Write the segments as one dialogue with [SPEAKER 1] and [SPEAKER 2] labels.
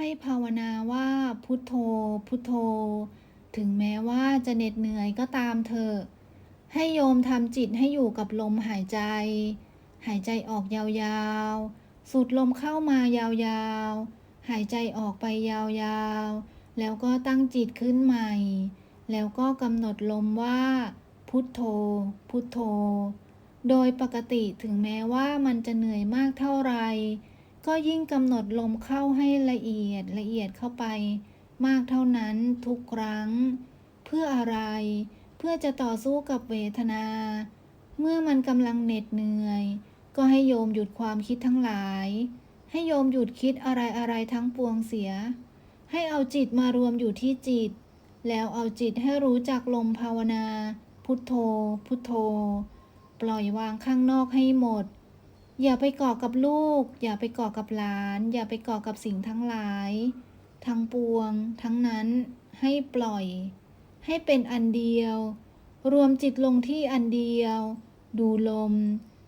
[SPEAKER 1] ให้ภาวนาว่าพุทโธ พุทโธ ถึงแม้ว่าจะเหน็ดเหนื่อยก็ตามเถอะ ให้โยมทำจิตให้อยู่กับลมหายใจ หายใจออกยาวๆ สูดลมเข้ามายาวๆ หายใจออกไปยาวๆ แล้วก็ตั้งจิตขึ้นใหม่ แล้วก็กำหนดลมว่า พุทโธ พุทโธ โดยปกติถึงแม้ว่ามันจะเหนื่อยมากเท่าไหร่ ก็ยิ่งกำหนดลมเข้าให้ละเอียดละเอียดเข้าไป มากเท่านั้นทุกครั้ง เพื่ออะไร เพื่อจะต่อสู้กับเวทนา เมื่อมันกำลังเหน็ดเหนื่อย ก็ให้โยมหยุดความคิดทั้งหลาย ให้โยมหยุดคิดอะไรอะไรทั้งปวงเสีย ให้เอาจิตมารวมอยู่ที่จิต แล้วเอาจิตให้รู้จักลมภาวนา พุทโธ พุทโธ ปล่อยวางข้างนอกให้หมด อย่าไปเกาะกับลูก อย่าไปเกาะกับหลาน อย่าไปเกาะกับสิ่งทั้งหลาย ทั้งปวง ทั้งนั้นให้ปล่อย ให้เป็นอันเดียว รวมจิตลงที่อันเดียว ดูลม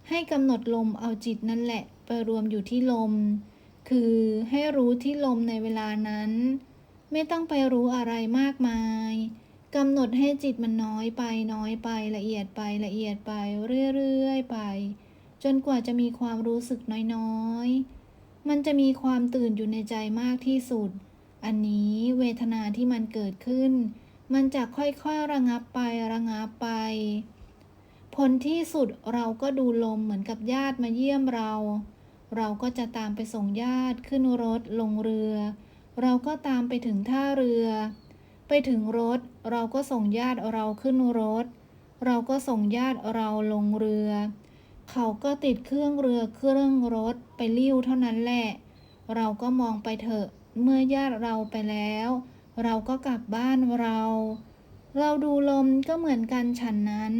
[SPEAKER 1] ให้กำหนดลมเอาจิตนั่นแหละ ไปรวมอยู่ที่ลม คือให้รู้ที่ลมในเวลานั้น ไม่ต้องไปรู้อะไรมากมายกำหนดให้จิตมันน้อยไปน้อยไปละเอียดไปละเอียดไปเรื่อยๆไป จนกว่าจะมีความรู้สึกน้อยๆ มันจะมีความตื่นอยู่ในใจมากที่สุด อันนี้เวทนาที่มันเกิดขึ้น มันจะค่อยๆระงับไประงับไป ผลที่สุดเราก็ดูลมเหมือนกับญาติมาเยี่ยมเรา เราก็จะตามไปส่งญาติขึ้นรถลงเรือ เราก็ตามไปถึงท่าเรือ ไปถึงรถเราก็ส่งญาติเราขึ้นรถ เราก็ส่งญาติเราลงเรือเเขาก็ติดเครื่องเรือเครื่องรถไปลิ้วเท่านั้นแหละ เราก็มองไปเถอะ เมื่อญาติเราไปแล้ว เราก็กลับบ้านเรา เราดูลมก็เหมือนกันฉันนั้น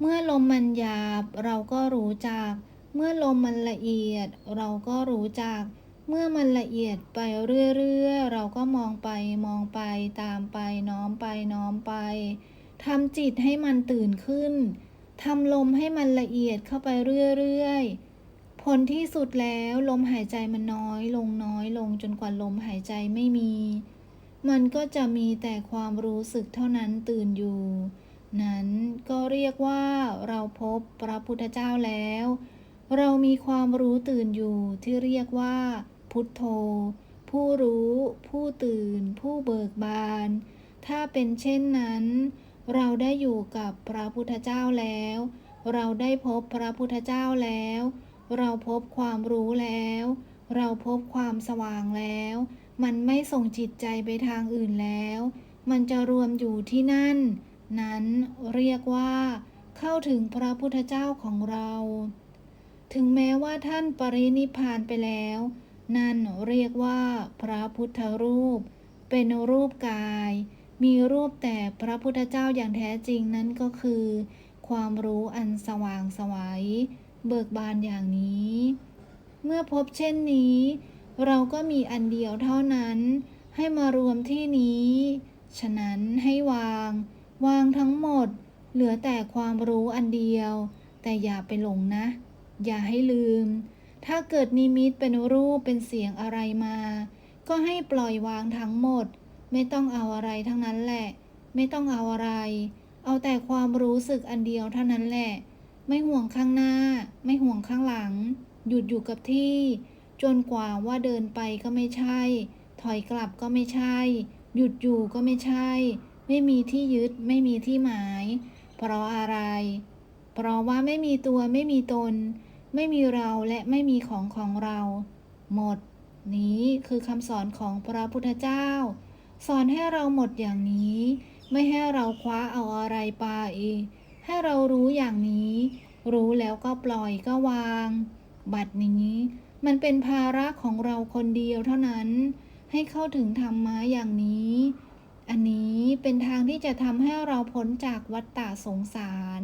[SPEAKER 1] เมื่อลมมันหยาบเราก็รู้จัก เมื่อลมมันละเอียด เราก็รู้จัก เมื่อมันละเอียดไปเรื่อยๆเราก็มองไปมองไปตามไปน้อมไปน้อมไปทำจิตให้มันตื่นขึ้น ทำลมให้มันละเอียดเข้าไปเรื่อยๆ ผลที่สุดแล้วลมหายใจมันน้อยลงน้อยลงจนกว่าลมหายใจไม่มี มันก็จะมีแต่ความรู้สึกเท่านั้นตื่นอยู่ นั้นก็เรียกว่าเราพบพระพุทธเจ้าแล้ว เรามีความรู้ตื่นอยู่ที่เรียกว่า พุทโธ ผู้รู้ ผู้ตื่น ผู้เบิกบาน ถ้าเป็นเช่นนั้น เราได้อยู่กับพระพุทธเจ้าแล้ว เราได้พบพระพุทธเจ้าแล้ว เราพบความรู้แล้ว เราพบความสว่างแล้ว มันไม่ส่งจิตใจไปทางอื่นแล้ว มันจะรวมอยู่ที่นั่น นั้นเรียกว่า เข้าถึงพระพุทธเจ้าของเรา ถึงแม้ว่าท่านปรินิพานไปแล้ว นั่นเรียกว่า พระพุทธรูป เป็นรูปกาย มีรูปแต่พระพุทธเจ้าอย่างแท้จริงนั้นก็คือ ความรู้อันสว่างสวัยเบิกบานอย่างนี้ เมื่อพบเช่นนี้ เราก็มีอันเดียวเท่านั้น ให้มารวมที่นี้ ฉะนั้นให้วาง วางทั้งหมด เหลือแต่ความรู้อันเดียว แต่อย่าไปหลงนะ อย่าให้ลืม ถ้าเกิดนิมิตเป็นรูปเป็นเสียงอะไรมา ก็ให้ปล่อยวางทั้งหมด ไม่ต้องเอาอะไรทั้งนั้นแหละ ไม่ต้องเอาอะไร เอาแต่ความรู้สึกอันเดียวเท่านั้นแหละ ไม่ห่วงข้างหน้า ไม่ห่วงข้างหลัง หยุดอยู่กับที่ จนกว่าว่าเดินไปก็ไม่ใช่ ถอยกลับก็ไม่ใช่ หยุดอยู่ก็ไม่ใช่ ไม่มีที่ยึด ไม่มีที่หมาย เพราะอะไร เพราะว่าไม่มีตัวไม่มีตน ไม่มีเราและไม่มีของของเรา หมดนี้คือคำสอนของพระพุทธเจ้า สอนให้เราหมดอย่างนี้ ไม่ให้เราคว้าเอาอะไรไป ให้เรารู้อย่างนี้ รู้แล้วก็ปล่อยก็วาง บัดนี้มันเป็นภาระของเราคนเดียวเท่านั้น ให้เข้าถึงธรรมะอย่างนี้ อันนี้เป็นทางที่จะทำให้เราพ้นจากวัฏฏะสงสาร